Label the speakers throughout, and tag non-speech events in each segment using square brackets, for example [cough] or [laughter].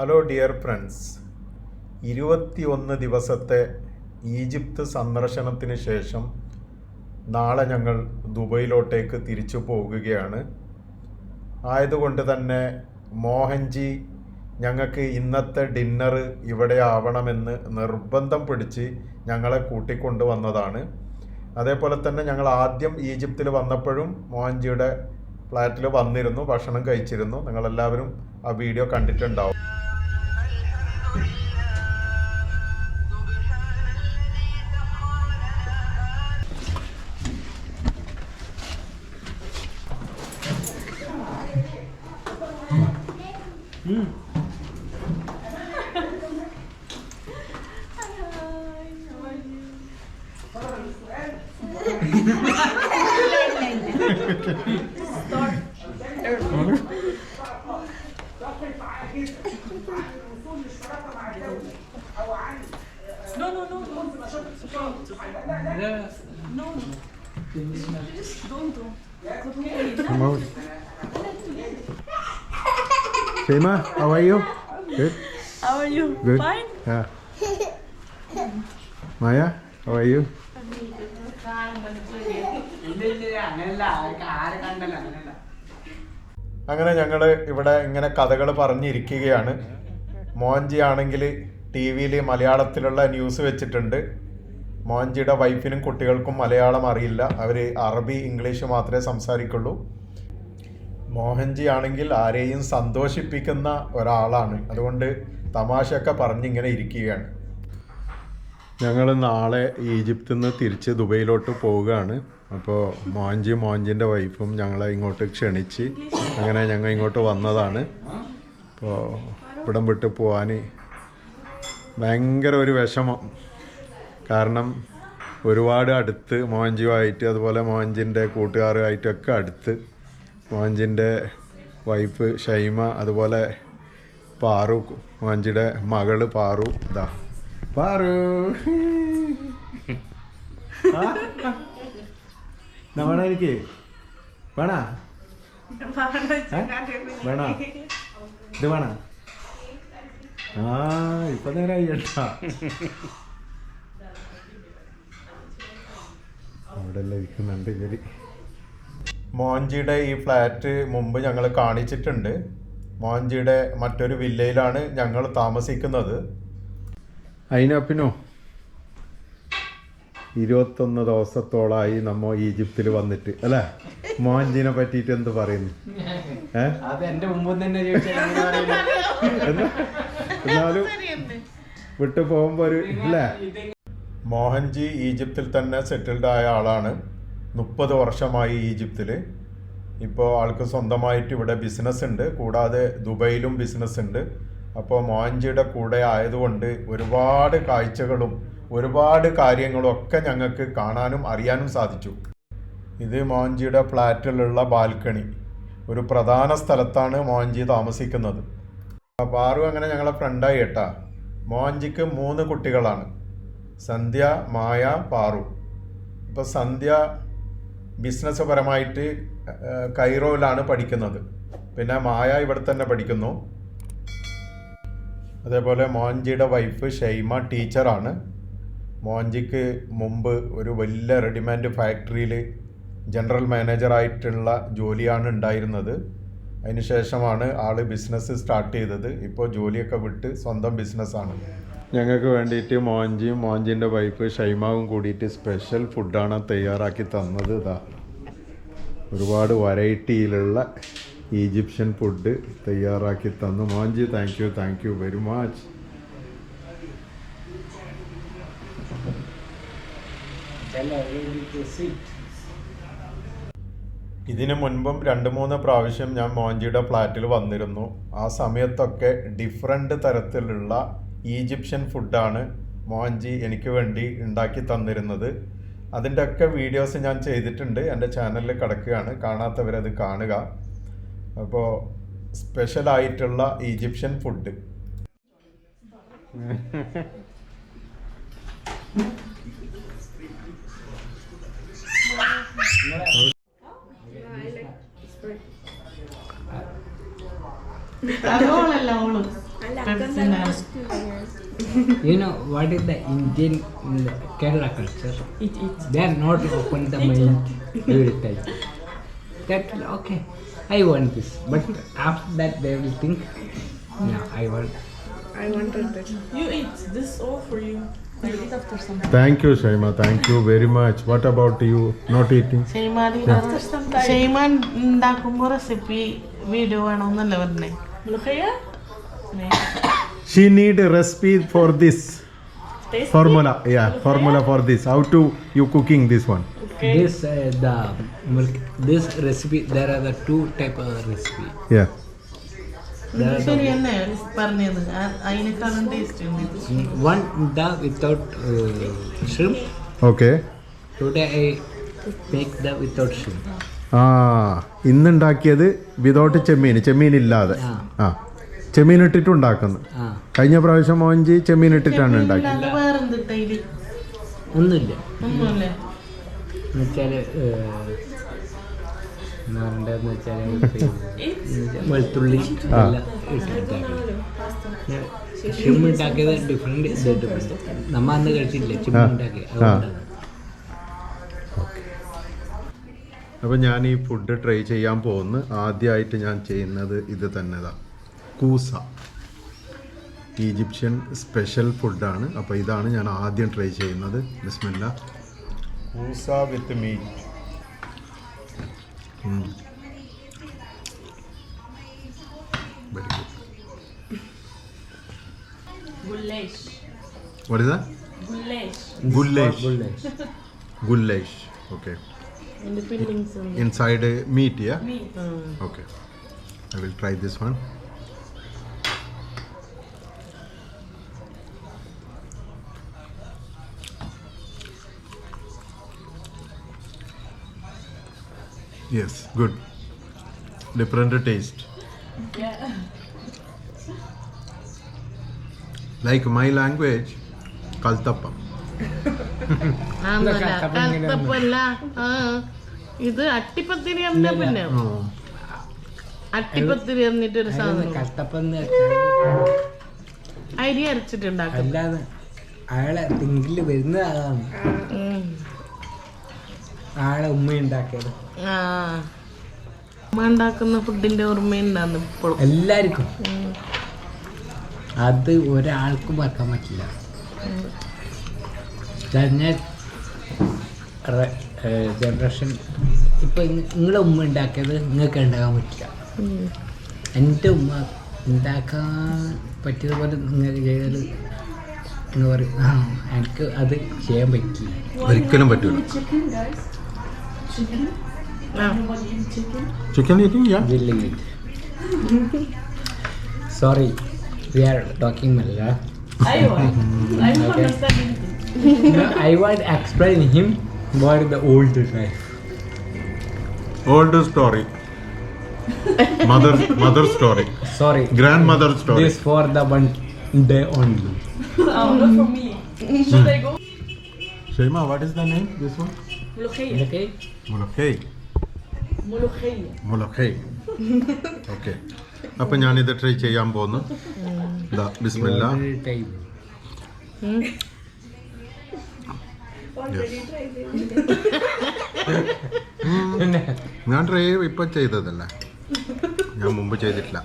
Speaker 1: Hello dear friends ഇരുപത്തിയൊന്ന് ദിവസത്തെ Egypt സന്ദർശനത്തിന് ശേഷം നാളെ ഞങ്ങൾ ദുബൈയിലോട്ടേക്ക് തിരിച്ചു പോകുകയാണ്. ആയതുകൊണ്ട് തന്നെ മോഹൻജി ഞങ്ങൾക്ക് ഇന്നത്തെ ഡിന്നർ ഇവിടെ ആവണമെന്ന് നിർബന്ധം പിടിച്ച് ഞങ്ങളെ കൂട്ടിക്കൊണ്ടു വന്നതാണ്. അതേപോലെ തന്നെ ഞങ്ങൾ ആദ്യം ഈജിപ്തിൽ വന്നപ്പോഴും മോഹൻജിയുടെ ഫ്ലാറ്റിൽ വന്നിരുന്നു ഭക്ഷണം കഴിച്ചിരുന്നു. നിങ്ങളെല്ലാവരും ആ വീഡിയോ കണ്ടിട്ടുണ്ടാവും. Mm. Good.
Speaker 2: Fine?
Speaker 1: Yeah. Maya, how are you? അങ്ങനെ ഞങ്ങൾ ഇവിടെ ഇങ്ങനെ കഥകൾ പറഞ്ഞിരിക്കുകയാണ് മോഹൻജി ആണെങ്കിൽ ടി വിയിൽ മലയാളത്തിലുള്ള ന്യൂസ് വെച്ചിട്ടുണ്ട് മോഹൻജിയുടെ വൈഫിനും കുട്ടികൾക്കും മലയാളം അറിയില്ല അവർ അറബി ഇംഗ്ലീഷ് മാത്രമേ സംസാരിക്കുള്ളൂ മോഹൻജി ആണെങ്കിൽ ആരെയും സന്തോഷിപ്പിക്കുന്ന ഒരാളാണ് അതുകൊണ്ട് തമാശയൊക്കെ പറഞ്ഞിങ്ങനെ ഇരിക്കുകയാണ്. ഞങ്ങൾ നാളെ ഈജിപ്തിൽ നിന്ന് തിരിച്ച് ദുബൈയിലോട്ട് പോവുകയാണ്. അപ്പോൾ മോഞ്ചി മോഞ്ചിന്റെ വൈഫും ഞങ്ങളെ ഇങ്ങോട്ട് ക്ഷണിച്ച് അങ്ങനെ ഞങ്ങൾ ഇങ്ങോട്ട് വന്നതാണ്. അപ്പോൾ ഇവിടം വിട്ട് പോകാൻ ഭയങ്കര ഒരു വിഷമം. കാരണം ഒരുപാട് അടുത്ത് മോഞ്ചിയുമായിട്ട് അതുപോലെ മോഞ്ചിന്റെ കൂട്ടുകാരുമായിട്ടൊക്കെ അടുത്ത്. മോഞ്ചിന്റെ വൈഫ് ഷൈമ അതുപോലെ പാറു മോഹൻജിയുടെ മകൾ പാറു. ഇതാ പാറു. വേണ എനിക്ക്? വേണ? വേണ? ഇത് വേണ? ആ ഇപ്പൊ നേരായി അവിടെ ഇരിക്കുന്നുണ്ട് ഇവർ. മോഞ്ചിയുടെ ഈ ഫ്ലാറ്റ് മുമ്പ് ഞങ്ങൾ കാണിച്ചിട്ടുണ്ട്. മോഹൻജിയുടെ മറ്റൊരു വില്ലയിലാണ് ഞങ്ങൾ താമസിക്കുന്നത്. അതിനപ്പിനോ ഇരുപത്തൊന്ന് ദിവസത്തോളായി നമ്മ ഈജിപ്തിൽ വന്നിട്ട് അല്ലേ? മോഹൻജിനെ പറ്റിയിട്ട് എന്ത് പറയുന്നു? എന്നാലും വിട്ടു പോകുമ്പോ ഒരു അല്ലേ? മോഹൻജി ഈജിപ്തിൽ തന്നെ സെറ്റിൽഡ് ആയ ആളാണ്. മുപ്പത് വർഷമായി ഈജിപ്തിൽ ഇപ്പോൾ ആൾക്ക് സ്വന്തമായിട്ട് ഇവിടെ ബിസിനസ് ഉണ്ട്. കൂടാതെ ദുബൈയിലും ബിസിനസ് ഉണ്ട്. അപ്പോൾ മോഹൻജിയുടെ കൂടെ ആയതുകൊണ്ട് ഒരുപാട് കാഴ്ചകളും ഒരുപാട് കാര്യങ്ങളും ഒക്കെ ഞങ്ങൾക്ക് കാണാനും അറിയാനും സാധിച്ചു. ഇത് മോഹൻജിയുടെ ഫ്ലാറ്റിലുള്ള ബാൽക്കണി. ഒരു പ്രധാന സ്ഥലത്താണ് മോഹൻജി താമസിക്കുന്നത്. ബാറു അങ്ങനെ ഞങ്ങളെ ഫ്രണ്ടായി കേട്ടാ. മോഹൻജിക്ക് മൂന്ന് കുട്ടികളാണ്. സന്ധ്യ മായ പാറു. ഇപ്പോൾ സന്ധ്യ ബിസിനസ് പരമായിട്ട് കൈറോയിലാണ് പഠിക്കുന്നത്. പിന്നെ മായ ഇവിടെ തന്നെ പഠിക്കുന്നു. അതേപോലെ മോഹൻജിയുടെ വൈഫ് ഷൈമ ടീച്ചറാണ്. മോഹൻജിക്ക് മുമ്പ് ഒരു വലിയ റെഡിമെയ്ഡ് ഫാക്ടറിയിൽ ജനറൽ മാനേജറായിട്ടുള്ള ജോലിയാണ് ഉണ്ടായിരുന്നത്. അതിനുശേഷമാണ് ആൾ ബിസിനസ് സ്റ്റാർട്ട് ചെയ്തത്. ഇപ്പോൾ ജോലിയൊക്കെ വിട്ട് സ്വന്തം ബിസിനസ്സാണ് ഞങ്ങൾക്ക് വേണ്ടിയിട്ട് മോഹൻജിയും മോഹൻജിന്റെ വൈഫ് ഷൈമാവും കൂടിയിട്ട് സ്പെഷ്യൽ ഫുഡാണ് തയ്യാറാക്കി തന്നത് ഇതാ. ഒരുപാട് വെറൈറ്റിയിലുള്ള ഈജിപ്ഷ്യൻ ഫുഡ് തയ്യാറാക്കി തന്നു. Monchi thank you thank
Speaker 3: you very much.
Speaker 1: ഇതിനു മുൻപും രണ്ട് മൂന്ന് പ്രാവശ്യം ഞാൻ മോഞ്ചിയുടെ ഫ്ലാറ്റിൽ വന്നിരുന്നു. ആ സമയത്തൊക്കെ ഡിഫറെന്റ് തരത്തിലുള്ള ഈജിപ്ഷ്യൻ ഫുഡാണ് മോഞ്ചി എനിക്ക് വേണ്ടി ഉണ്ടാക്കി തന്നിരുന്നത്. അതിന്റെ ഒക്കെ വീഡിയോസ് ഞാൻ ചെയ്തിട്ടുണ്ട്. എന്റെ ചാനലിൽ കിടക്കുകയാണ്. കാണാത്തവരത് കാണുക. അപ്പോൾ സ്പെഷ്യലായിട്ടുള്ള ഈജിപ്ഷ്യൻ ഫുഡ്
Speaker 2: അതോളല്ല ഓൾ
Speaker 4: അല്ല
Speaker 3: You know what is the Indian Kerala culture?
Speaker 2: Eat, eat.
Speaker 3: They are not open the mind every time. That okay, I want this, but after that they will think, no, I want.
Speaker 4: I wanted that.
Speaker 2: You eat. This all for you. Thank you, after
Speaker 1: Thank you very much. What about you? Not eating?
Speaker 5: ഷെയ്മാതി ഷെയ്മാൻ ഉണ്ടാക്കുമ്പോ recipe video വേണമെന്നല്ല പറഞ്ഞേ
Speaker 2: she
Speaker 1: need a recipe for this
Speaker 2: Taste
Speaker 1: formula yeah formula for this how to you cooking this one
Speaker 2: okay.
Speaker 3: this uh, the milk, this recipe there are the two type of recipe yeah
Speaker 5: ശരി തന്നെ പറഞ്ഞത് അതിനേക്കാളും taste ഉണ്ട്
Speaker 3: one the without shrimp
Speaker 1: okay
Speaker 3: today I make the without shrimp
Speaker 1: ആ ഇന്നുണ്ടാക്കിയത് without ചെമ്മീൻ ചെമ്മീൻ ഇല്ലാതെ
Speaker 3: ആ
Speaker 1: ചെമ്മീൻ
Speaker 3: ഇട്ടിട്ടുണ്ടാക്കുന്നത്
Speaker 1: കഴിഞ്ഞ പ്രാവശ്യം മോഞ്ചി ചെമ്മീൻ ഇട്ടിട്ടാണ്
Speaker 5: ഉണ്ടാക്കി
Speaker 3: ഒന്നുമില്ല. എന്നുവെച്ചാൽ എന്താ വെച്ചാൽ വെളുത്തുള്ളി ഷിം ഉണ്ടാക്കിയത് ഡിഫറെന്റ് ഇതായിട്ട് നമ്മ അന്ന് കഴിച്ചില്ല ചിം
Speaker 1: ആ.
Speaker 3: ഉണ്ടാക്കി
Speaker 1: ആ.
Speaker 3: അതുകൊണ്ടാണ്
Speaker 1: അപ്പോൾ ഞാൻ ഈ ഫുഡ് ട്രൈ ചെയ്യാൻ പോകുന്നു. ആദ്യമായിട്ട് ഞാൻ ചെയ്യുന്നത് ഇത് തന്നെതാ. കൂസ. ഈജിപ്ഷ്യൻ സ്പെഷ്യൽ ഫുഡാണ്. അപ്പോൾ ഇതാണ് ഞാൻ ആദ്യം ട്രൈ ചെയ്യുന്നത്. ബിസ്മില്ല. കൂസ with meat. Very good
Speaker 2: Goulash. Goulash.
Speaker 1: Okay inside meat
Speaker 2: Meat.
Speaker 1: Okay. I will try this one. Yes, good. Different taste.
Speaker 2: Yeah.
Speaker 1: Like my language, kaltappa.
Speaker 5: ആന്നല്ല കറുത്തപ്പല്ല ആ ഇത് അട്ടിപ്പത്തിരി പറഞ്ഞ പിന്നെ. അട്ടിപ്പത്തിരി എന്നിട്ടൊരു സാധനം
Speaker 3: കട്ടപ്പം
Speaker 5: അരി അരച്ചിട്ടുണ്ടാക്കും
Speaker 3: അയാളെ തിങ്കിൽ വരുന്നത് അതാണ്
Speaker 5: ഉം.
Speaker 3: ആളെ ഉമ്മ ഉണ്ടാക്കിയത്.
Speaker 5: ആ. അമ്മ ഉണ്ടാക്കുന്ന ഫുഡിന്റെ ഓർമ്മയുണ്ടാന്ന് ഇപ്പോഴും.
Speaker 3: എല്ലാവർക്കും. അത് ഒരാൾക്കും മറക്കാൻ പറ്റില്ല. കഴിഞ്ഞ ജനറേഷൻ ഇപ്പൊ നിങ്ങളെ ഉമ്മ ഉണ്ടാക്കിയത് നിങ്ങൾക്ക് ഉണ്ടാക്കാൻ പറ്റില്ല. എന്റെ ഉമ്മ ഉണ്ടാക്കാൻ പറ്റിയതുപോലെ നിങ്ങൾ ചെയ്തത് എന്ന് പറയും. എനിക്ക് അത് ചെയ്യാൻ പറ്റില്ല.
Speaker 1: ഒരിക്കലും പറ്റൂല.
Speaker 4: Chicken? No. Chicken? Chicken eating? Yeah.
Speaker 1: Grilling it. Sorry,
Speaker 3: we are talking Malala. I
Speaker 2: want. I don't
Speaker 3: okay.
Speaker 2: understand anything.
Speaker 3: no, I want to explain him what the old life.
Speaker 1: Old story. mother mother story.
Speaker 3: Sorry.
Speaker 1: Grandmother story.
Speaker 3: This for the one day only.
Speaker 2: oh, not for me. Should I go?
Speaker 1: Shema, what is the name? This one?
Speaker 2: Lukhei.
Speaker 3: Lukhei.
Speaker 1: മുലക്കൈ മുലക്കൈ okay. ഞാൻ ഇത് try ചെയ്യാൻ പോന്നു. ഇതാ ബിസ്മില്ലാ. ഞാൻ try ഇപ്പൊ ചെയ്തതല്ല? ഞാൻ മുമ്പ് ചെയ്തിട്ടില്ല.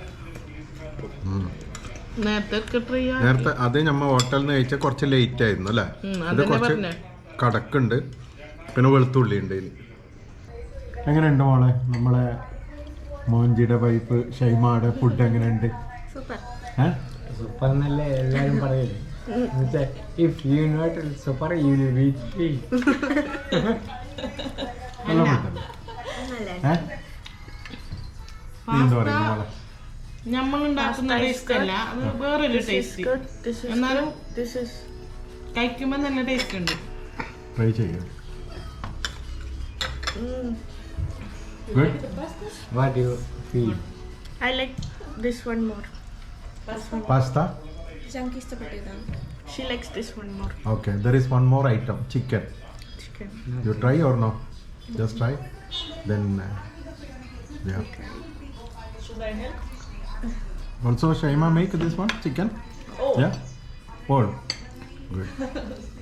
Speaker 5: നേരത്തെ
Speaker 1: അത് നമ്മ ഹോട്ടലിൽ നിന്ന് കഴിച്ചാൽ കുറച്ച് ലേറ്റ് ആയിരുന്നു അല്ലേ? കുറച്ച് കടക്കുണ്ട്. പിന്നെ വെളുത്തുള്ളി ഉണ്ട് ഇതിൽ എങ്ങനെയുണ്ട് മോളെ? നമ്മളെ മോഞ്ചിയുടെ പൈപ്പ് ഷൈമാടെ ഫുഡ് എങ്ങനെയുണ്ട്?
Speaker 3: സൂപ്പർ. എന്നല്ലേ എന്നുവെച്ചാ if you not super you will reach free
Speaker 1: നല്ല ഫുഡല്ലേ നീ എന്താ പറയുന്നു മോളെ?
Speaker 5: നമ്മൾ ഉണ്ടാക്കുന്ന ടേസ്റ്റ് അല്ല. അത് വേറൊരു ടേസ്റ്റ് എന്നാലും. കഴിക്കുമ്പോൾ നല്ല ടേസ്റ്റ് ഉണ്ട്.
Speaker 1: ട്രൈ ചെയ്യാം. Good?
Speaker 3: What do you feel?
Speaker 4: I like this one more.
Speaker 1: Pasta?
Speaker 4: Jank She likes this one more.
Speaker 1: Okay, there is one more item chicken.
Speaker 4: Chicken.
Speaker 1: You try or no? Just try. Then, uh, yeah.
Speaker 2: Should I help?
Speaker 1: Also, Shaima make this one chicken?
Speaker 2: Oh.
Speaker 1: Yeah? All. Good. [laughs]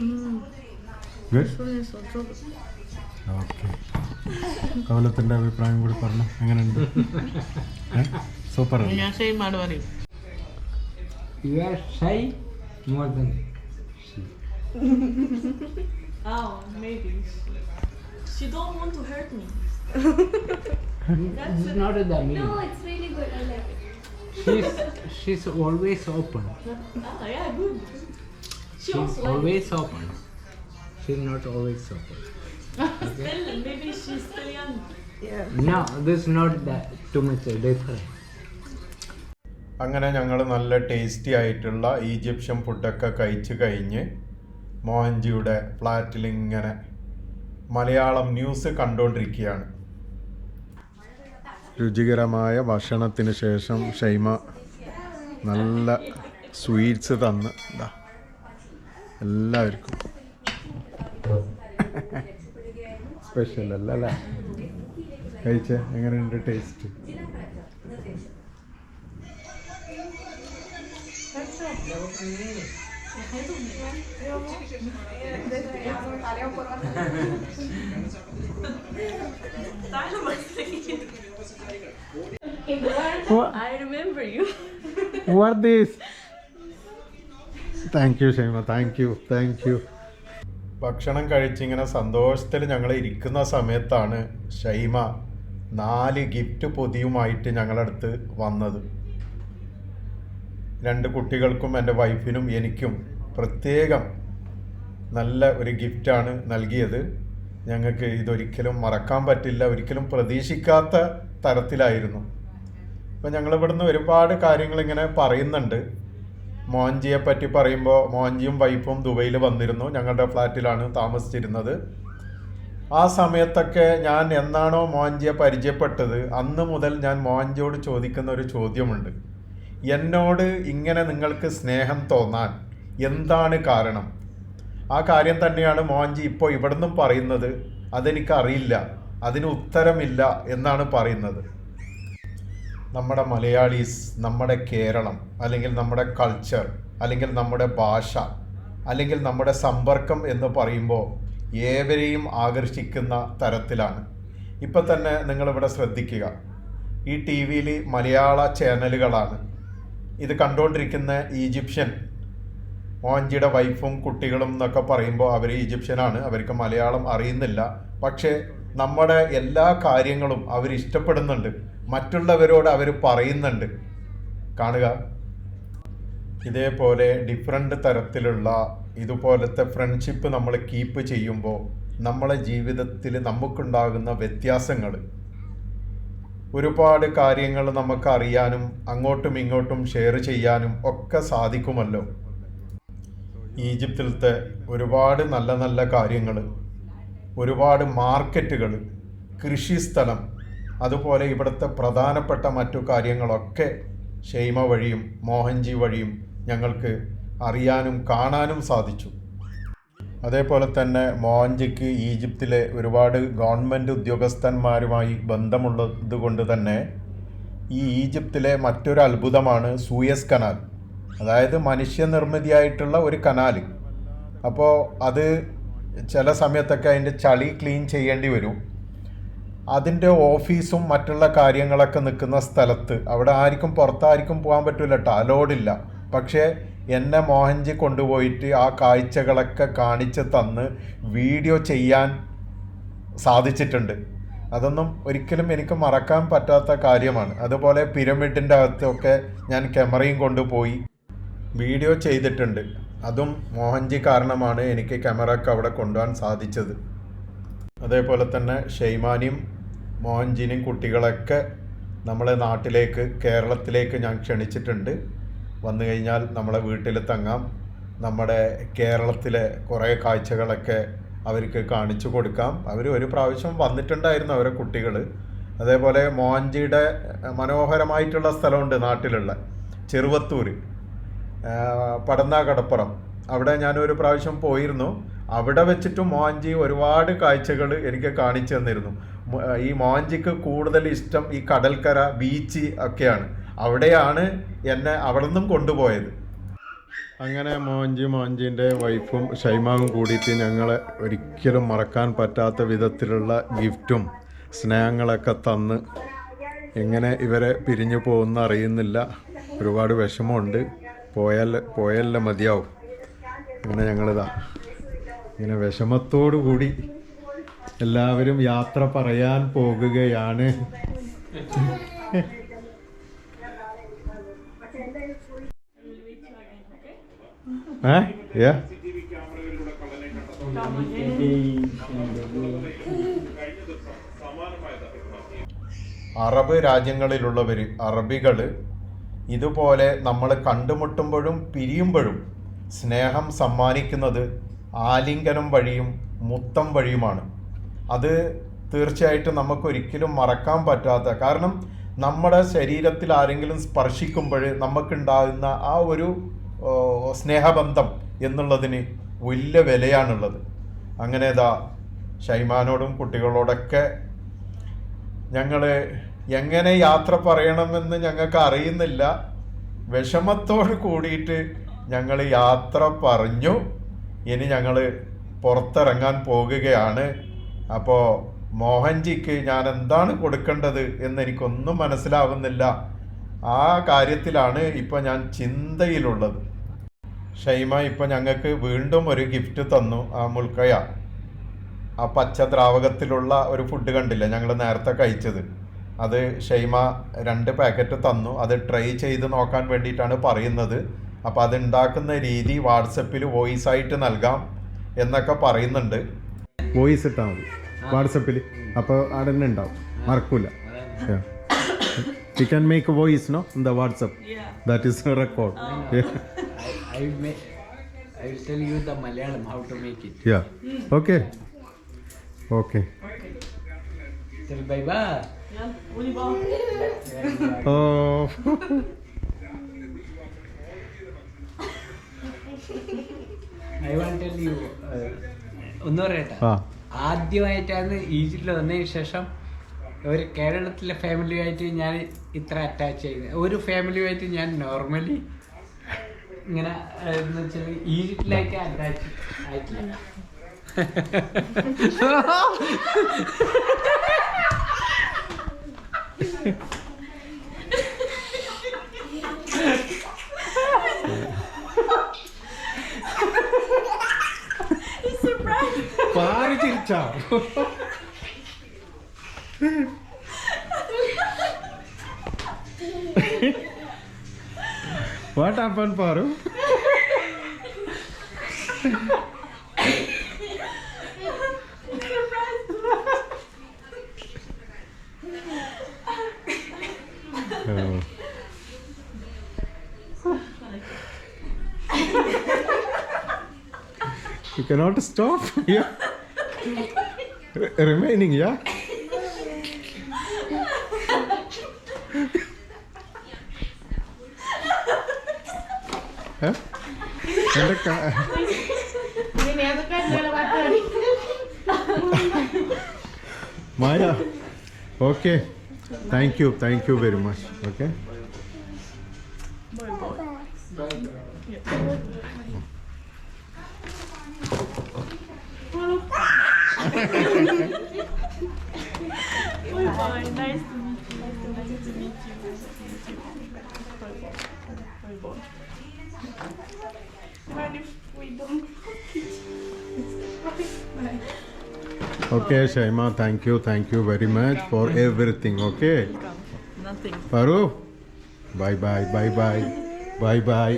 Speaker 1: Mm. Good? This one is also good. Okay. കവലത്തിൻ്റെ അഭിപ്രായം കൂടി പറഞ്ഞു എങ്ങനെയുണ്ട് super
Speaker 5: ഞാൻ ഷെയ്മാട് പറയും
Speaker 3: You are shy more than she.
Speaker 2: Oh, maybe. She don't want to hurt me.
Speaker 3: This is not the meaning.
Speaker 4: No, it's really good. I like it.
Speaker 3: She's she's always open.
Speaker 2: Ah, yeah, good. She
Speaker 3: She's
Speaker 2: also like
Speaker 3: always open. She's not always open.
Speaker 2: Still, maybe she's still young.
Speaker 3: No, this is not that too much different.
Speaker 1: അങ്ങനെ ഞങ്ങൾ നല്ല tasty ആയിട്ടുള്ള Egyptian ഫുഡൊക്കെ കഴിച്ച് കഴിഞ്ഞ് മോഹൻജിയുടെ ഫ്ലാറ്റിൽ ഇങ്ങനെ Malayalam news കണ്ടുകൊണ്ടിരിക്കുകയാണ് രുചികരമായ ഭക്ഷണത്തിന് ശേഷം ഷൈമ നല്ല സ്വീറ്റ്സ് തന്ന് എല്ലാവർക്കും സ്പെഷ്യൽ അല്ല? അല്ലേ കഴിച്ച? എങ്ങനെയുണ്ട് taste
Speaker 2: I remember you.
Speaker 1: What this? Thank you Shaima thank you thank you ഭക്ഷണം കഴിച്ചിങ്ങനെ സന്തോഷത്തിൽ ഞങ്ങൾ ഇരിക്കുന്ന സമയത്താണ് ഷൈമ നാല് ഗിഫ്റ്റ് പൊതിയുമായിട്ട് ഞങ്ങളടുത്ത് വന്നത്. രണ്ട് കുട്ടികൾക്കും എന്റെ വൈഫിനും എനിക്കും പ്രത്യേകം നല്ല ഒരു ഗിഫ്റ്റാണ് നൽകിയത്. ഞങ്ങൾക്ക് ഇതൊരിക്കലും മറക്കാൻ പറ്റില്ല ഒരിക്കലും പ്രതീക്ഷിക്കാത്ത തരത്തിലായിരുന്നു. അപ്പം ഞങ്ങളിവിടുന്ന് ഒരുപാട് കാര്യങ്ങളിങ്ങനെ പറയുന്നുണ്ട്. മോഹൻജിയെ പറ്റി പറയുമ്പോൾ മോഹൻജിയും വൈഫും ദുബൈയിൽ വന്നിരുന്നു. ഞങ്ങളുടെ ഫ്ലാറ്റിലാണ് താമസിച്ചിരുന്നത്. ആ സമയത്തൊക്കെ ഞാൻ എന്നാണോ മോഹൻജിയെ പരിചയപ്പെട്ടത് അന്ന് മുതൽ ഞാൻ മോഹൻജിയോട് ചോദിക്കുന്ന ഒരു ചോദ്യമുണ്ട്. എന്നോട് ഇങ്ങനെ നിങ്ങൾക്ക് സ്നേഹം തോന്നാൻ എന്താണ് കാരണം? ആ കാര്യം തന്നെയാണ് മോഹൻജി ഇപ്പോൾ ഇവിടുന്നും പറയുന്നത്. അതെനിക്കറിയില്ല. അതിന് ഉത്തരമില്ല എന്നാണ് പറയുന്നത്. നമ്മുടെ മലയാളീസ് നമ്മുടെ കേരളം അല്ലെങ്കിൽ നമ്മുടെ കൾച്ചർ അല്ലെങ്കിൽ നമ്മുടെ ഭാഷ അല്ലെങ്കിൽ നമ്മുടെ സമ്പർക്കം എന്ന് പറയുമ്പോൾ ഏവരെയും ആകർഷിക്കുന്ന തരത്തിലാണ്. ഇപ്പം തന്നെ നിങ്ങളിവിടെ ശ്രദ്ധിക്കുക. ഈ ടി വിയിൽ മലയാള ചാനലുകളാണ് ഇത് കണ്ടുകൊണ്ടിരിക്കുന്ന ഈജിപ്ഷ്യൻ മോഹൻജിയുടെ വൈഫും കുട്ടികളും എന്നൊക്കെ പറയുമ്പോൾ അവർ ഈജിപ്ഷ്യനാണ്. അവർക്ക് മലയാളം അറിയുന്നില്ല. പക്ഷേ നമ്മുടെ എല്ലാ കാര്യങ്ങളും അവർ ഇഷ്ടപ്പെടുന്നുണ്ട്. മറ്റുള്ളവരോട് അവർ പറയുന്നുണ്ട്. കാണുക. ഇതേപോലെ ഡിഫറെന്റ് തരത്തിലുള്ള ഇതുപോലത്തെ ഫ്രണ്ട്ഷിപ്പ് നമ്മൾ കീപ്പ് ചെയ്യുമ്പോൾ നമ്മളെ ജീവിതത്തിൽ നമുക്കുണ്ടാകുന്ന വ്യത്യാസങ്ങൾ. ഒരുപാട് കാര്യങ്ങൾ നമുക്ക് അറിയാനും അങ്ങോട്ടും ഇങ്ങോട്ടും ഷെയർ ചെയ്യാനും ഒക്കെ സാധിക്കുമല്ലോ. ഈജിപ്തിലത്തെ ഒരുപാട് നല്ല നല്ല കാര്യങ്ങൾ ഒരുപാട് മാർക്കറ്റുകൾ കൃഷിസ്ഥലം അതുപോലെ ഇവിടുത്തെ പ്രധാനപ്പെട്ട മറ്റു കാര്യങ്ങളൊക്കെ ഷെയ്മ വഴിയും മോഹൻജി വഴിയും ഞങ്ങൾക്ക് അറിയാനും കാണാനും സാധിച്ചു. അതേപോലെ തന്നെ മോഹൻജിക്ക് ഈജിപ്തിലെ ഒരുപാട് ഗവൺമെന്റ് ഉദ്യോഗസ്ഥന്മാരുമായി ബന്ധമുള്ളത് കൊണ്ട് തന്നെ ഈ ഈജിപ്തിലെ മറ്റൊരു അത്ഭുതമാണ് സൂയസ് കനാൽ. അതായത് മനുഷ്യനിർമ്മിതിയായിട്ടുള്ള ഒരു കനാൽ. അപ്പോൾ അത് ചില സമയത്തൊക്കെ അതിന്റെ ചളി ക്ലീൻ ചെയ്യേണ്ടി വരും. അതിന്റെ ഓഫീസും മറ്റുള്ള കാര്യങ്ങളൊക്കെ നിൽക്കുന്ന സ്ഥലത്ത്. അവിടെ ആർക്കും പുറത്താർക്കും പോകാൻ പറ്റില്ല കേട്ടോ അലോഡില്ല പക്ഷേ എന്നെ മോഹൻജി കൊണ്ടുപോയിട്ട് ആ കാഴ്ചകളൊക്കെ കാണിച്ച് തന്ന് വീഡിയോ ചെയ്യാൻ സാധിച്ചിട്ടുണ്ട്. അതൊന്നും ഒരിക്കലും എനിക്ക് മറക്കാൻ പറ്റാത്ത കാര്യമാണ്. അതുപോലെ പിരമിഡിന്റെ അകത്തൊക്കെ ഞാൻ ക്യാമറയും കൊണ്ടുപോയി വീഡിയോ ചെയ്തിട്ടുണ്ട്. അതും മോഹൻജി കാരണമാണ് എനിക്ക് ക്യാമറ ഒക്കെ അവിടെ കൊണ്ടുപോകാൻ സാധിച്ചത്. അതേപോലെ തന്നെ ഷെയ്മാനിയും മോഹൻജിനെയും കുട്ടികളൊക്കെ നമ്മളെ നാട്ടിലേക്ക് കേരളത്തിലേക്ക് ഞാൻ ക്ഷണിച്ചിട്ടുണ്ട്. വന്നു കഴിഞ്ഞാൽ നമ്മളെ വീട്ടിൽ തങ്ങാം. നമ്മുടെ കേരളത്തിലെ കുറേ കാഴ്ചകളൊക്കെ അവർക്ക് കാണിച്ചു കൊടുക്കാം. അവർ ഒരു പ്രാവശ്യം വന്നിട്ടുണ്ടായിരുന്നു അവരെ കുട്ടികൾ. അതേപോലെ മോഹൻജിയുടെ മനോഹരമായിട്ടുള്ള സ്ഥലമുണ്ട് നാട്ടിലുള്ള ചെറുവത്തൂർ. പടന്ന കടപ്പുറം അവിടെ ഞാനൊരു പ്രാവശ്യം പോയിരുന്നു. അവിടെ വെച്ചിട്ടും മോഹൻജി ഒരുപാട് കാഴ്ചകൾ എനിക്ക് കാണിച്ചു തന്നിരുന്നു. ഈ മോഞ്ചിക്ക് കൂടുതൽ ഇഷ്ടം ഈ കടൽക്കര ബീച്ച് ഒക്കെയാണ്. അവിടെയാണ് എന്നെ അവിടെ നിന്നും കൊണ്ടുപോയത്. അങ്ങനെ മോഞ്ചി മോഞ്ചിന്റെ വൈഫും ഷൈമാവും കൂടിയിട്ട് ഞങ്ങളെ ഒരിക്കലും മറക്കാൻ പറ്റാത്ത വിധത്തിലുള്ള ഗിഫ്റ്റും സ്നേഹങ്ങളൊക്കെ തന്ന് എങ്ങനെ ഇവരെ പിരിഞ്ഞു പോകുന്ന അറിയുന്നില്ല. ഒരുപാട് വിഷമമുണ്ട്. പോയാൽ പോയല്ലേ മതിയാവും. അങ്ങനെ ഞങ്ങളിതാ. ഇങ്ങനെ വിഷമത്തോടു കൂടി എല്ലാവരും യാത്ര പറയാൻ പോകുകയാണ്. അറബ് രാജ്യങ്ങളിലുള്ളവർ അറബികൾ ഇതുപോലെ നമ്മൾ കണ്ടുമുട്ടുമ്പോഴും പിരിയുമ്പോഴും സ്നേഹം സമ്മാനിക്കുന്നത് ആലിംഗനം വഴിയും മുത്തം വഴിയുമാണ്. അത് തീർച്ചയായിട്ടും നമുക്കൊരിക്കലും മറക്കാൻ പറ്റാത്ത കാരണം നമ്മുടെ ശരീരത്തിൽ ആരെങ്കിലും സ്പർശിക്കുമ്പോൾ നമുക്കുണ്ടാകുന്ന ആ ഒരു സ്നേഹബന്ധം എന്നുള്ളതിന് വലിയ വിലയാണുള്ളത്. അങ്ങനെ ഇതാ ഷൈമാനോടും കുട്ടികളോടൊക്കെ ഞങ്ങൾ എങ്ങനെ യാത്ര പറയണമെന്ന് ഞങ്ങൾക്ക് അറിയുന്നില്ല. വിഷമത്തോട് കൂടിയിട്ട് ഞങ്ങൾ യാത്ര പറഞ്ഞു. ഇനി ഞങ്ങൾ പുറത്തിറങ്ങാൻ പോകുകയാണ്. അപ്പോൾ മോഹൻജിക്ക് ഞാൻ എന്താണ് കൊടുക്കേണ്ടത് എന്ന് എനിക്കൊന്നും മനസ്സിലാവുന്നില്ല. ആ കാര്യത്തിലാണ് ഇപ്പോൾ ഞാൻ ചിന്തയിലുള്ളത്. ഷൈമ ഇപ്പോൾ ഞങ്ങൾക്ക് വീണ്ടും ഒരു ഗിഫ്റ്റ് തന്നു ആ മുൾക്കയ ആ പച്ച ദ്രാവകത്തിലുള്ള ഒരു ഫുഡ് കണ്ടില്ല? ഞങ്ങൾ നേരത്തെ കഴിച്ചത്. അത് ഷൈമ രണ്ട് പാക്കറ്റ് തന്നു. അത് ട്രൈ ചെയ്ത് നോക്കാൻ വേണ്ടിയിട്ടാണ് പറയുന്നത്. അപ്പോൾ അത് ഉണ്ടാക്കുന്ന രീതി വാട്സപ്പിൽ വോയിസ് ആയിട്ട് നൽകാം എന്നൊക്കെ പറയുന്നുണ്ട്. വോയിസ് ഇട്ടാൽ മതി. വാട്സപ്പിൽ അപ്പോൾ അവിടെ തന്നെ ഉണ്ടാവും. മറക്കൂല.
Speaker 3: You can make a voice no in the WhatsApp that is
Speaker 2: record okay
Speaker 1: okay
Speaker 3: I won't oh. tell you. Uh... ഒന്ന് പറയട്ടെ? ആദ്യമായിട്ടാണ് ഈജിപ്തിൽ വന്നതിന് ശേഷം ഒരു കേരളത്തിലെ ഫാമിലിയുമായിട്ട് ഞാൻ ഇത്ര അറ്റാച്ച് ചെയ്യുന്നത് ഒരു ഫാമിലിയുമായിട്ട് ഞാൻ നോർമലി ഇങ്ങനെ എന്ന് വെച്ചാൽ ഈജിപ്തിലേക്ക് അറ്റാച്ച് ആയിട്ടില്ല.
Speaker 1: പാറി [laughs] what happened, Paru? Oh. you cannot stop. yeah. Re- [laughs] Remaining, yeah. [laughs] എന്റെ [laughs] മായ okay thank you thank you very much okay
Speaker 2: Oliver, nice to meet you. Nice to meet you. Nice to meet you. Oliver. Oliver.
Speaker 4: What if we don't? Bye.
Speaker 1: Okay Shaima thank you thank you very much for everything okay
Speaker 2: Welcome. Nothing.
Speaker 1: Paru bye bye bye bye bye bye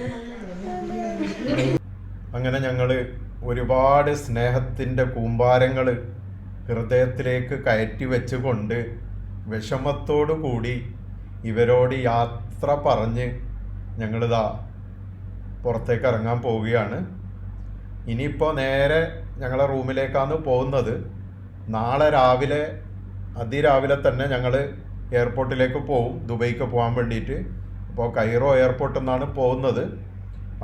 Speaker 1: അങ്ങനെ ഞങ്ങൾ ഒരുപാട് സ്നേഹത്തിന്റെ കൂമ്പാരങ്ങൾ ഹൃദയത്തിലേക്ക് കയറ്റി വെച്ചുകൊണ്ട് വിഷമത്തോടു കൂടി ഇവരോട് യാത്ര പറഞ്ഞ് ഞങ്ങളിതാ പുറത്തേക്ക് ഇറങ്ങാൻ പോവുകയാണ്. ഇനിയിപ്പോൾ നേരെ ഞങ്ങളെ റൂമിലേക്കാണ് പോകുന്നത്. നാളെ രാവിലെ അതിരാവിലെ തന്നെ ഞങ്ങൾ എയർപോർട്ടിലേക്ക് പോവും ദുബൈക്ക് പോകാൻ വേണ്ടിയിട്ട്. അപ്പോൾ കൈറോ എയർപോർട്ടിൽ നിന്നാണ് പോകുന്നത്.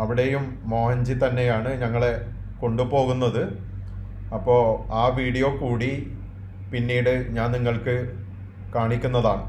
Speaker 1: അവിടെയും മോഹൻജി തന്നെയാണ് ഞങ്ങളെ കൊണ്ടുപോകുന്നത്. അപ്പോൾ ആ വീഡിയോ കൂടി പിന്നീട് ഞാൻ നിങ്ങൾക്ക് കാണിക്കുന്നതാണ്.